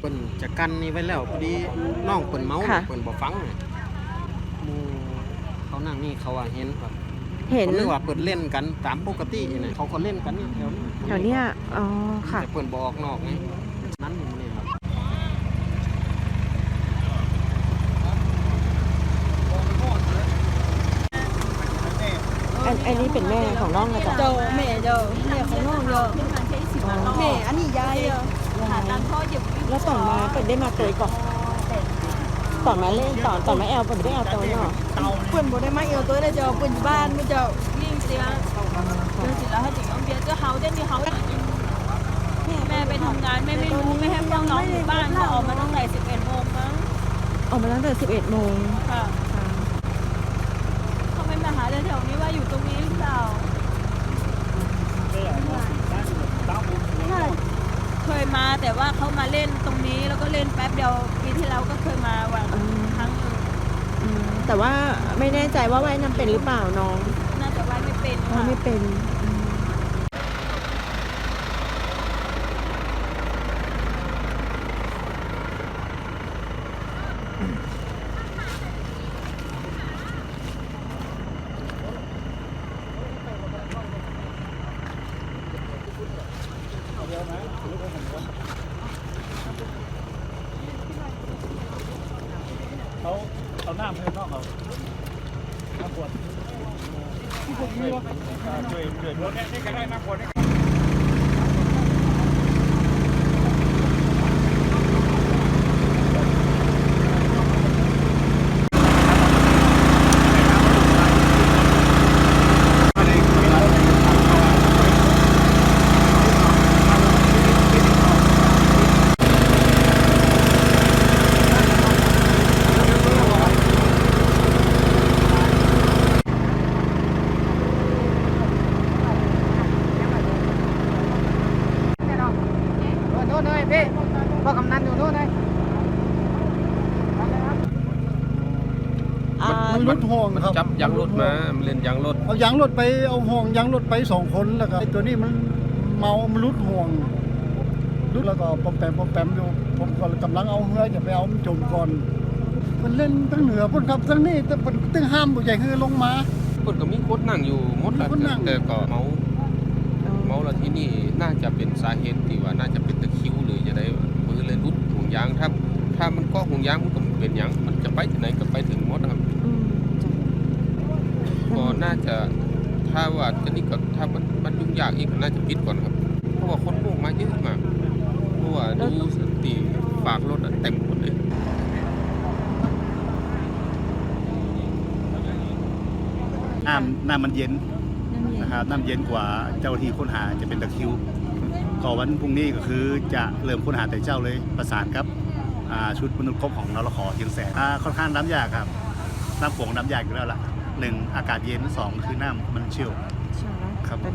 เปิ้นจะกันนี่ไว้แล้วพอดีน้องเปิ้นเมาค่ะ เปิ้นบ่ฟังเนี่ยหมู่เขานั่งนี่เขาว่าเห็นครับเห็นเขานึกว่าเปิ้นเล่นกันตามปกตินี่เขาก็เล่นกันนี่แถวนี้แถวเนี้ยอ๋อค่ะ แต่เปิ้นบ่ออกนอกไงนั้นอยู่นี่ครับ อันอันนี้เป็นแม่ของน้องนะจ๊ะ Đâu, mẹ đâu, mẹ không ngon đâu. Mẹ ăn gì dai đâu. แล้วตอนมาเปิดได้มาตัวก่อนตอนมาเล่นตอนตอนมาแอลเปิดไม่ได้เอาตัวเนาะ Quên bố đây mắc yêu tôi đây cho, quên ban bây giờ. ยิ่งเสียดูสิแล้วให้ถึงน้องเบียร์จะเฮาได้ที่เฮาแม่ไปทำงานแม่ไม่รู้ไม่ให้น้องๆอยู่บ้านถ้าออกมาตั้งแต่11โมงมั้งออกมาตั้งแต่11โมงค่ะเขาไม่มาหาแถวๆนี้ว่าอยู่ตรงนี้หรือเปล่าเคยมา แต่ว่าเขามาเล่นตรงนี้แล้วก็เล่นแป๊บเดียวปีที่แล้วก็เคยมาวันครั้งหนึ่งอืมแต่ว่าไม่แน่ใจว่าว่ายน้ำเป็นหรือเปล่าน้องน่าจะว่ายไม่เป็นว่าค่ะไม่เป็นอืม เขาเอาน้ำให้น้องเอาน้ำขวดช่วยช่วยช่วยรถนี่ก็ได้น้ำขวดนี่โน่นเลยพี่พ่อกำนันอยู่โน่นเลย อ่า มันรุดห่วงครับจับยางรถมามันเล่นยางรถเอายางรถไปเอาห่วงยางรถไปสองคนแล้วก็ไอ้ตัวนี้มันเมามันรุดห่วงรุดแล้วก็ปอมแปมปอมแปมอยู่ผมก็กำลังเอาเรือจะไปเอามันจมก่อน มันเล่นตั้งเหนือพุ่นครับตั้งนี่แต่มันตั้งห้ามบุใหญ่คือลงมาเพิ่นก็มีคนนั่งอยู่หมดแหละมีคนนั่งแต่ก็เมาเมาแล้วที่นี่น่าจะเป็นสาเหตุที่ว่าน่าจะเป็นตะคริวหรือจะได้มือเลยรุดห่วงยางถ้าถ้ามันก็ห่วงยางมันก็บ่ เป็นหยังมันจะไปที่ไหนก็ไปถึงหมดครับอืมจ้ะก็น่าจะถ้าว่าจะนี่ก็ถ้ามันมันยุ่งยากอีกก็น่าจะปิดก่อนครับ เพราะว่าคนมุ่งมาเยอะมากเพราะว่าดูสติฝากรถอะเต็มหมดเลยน้ำน้ำมันเย็นนะครับน้ำเย็นกว่าเจ้าที่ค้นหาจะเป็นตะคริวก็วันพรุ่งนี้ก็คือจะเริ่มค้นหาแต่เจ้าเลยประสานครับอ่า ชุดมนุษย์คบของนรขอเชียงแสนอ่าค่อนข้างน้ำยากครับน้ำโขงน้ำยากอยู่แล้วล่ะหนึ่งอากาศเย็นสองคือน้ำมันเชี่ยวใช่ไหมครับเป็น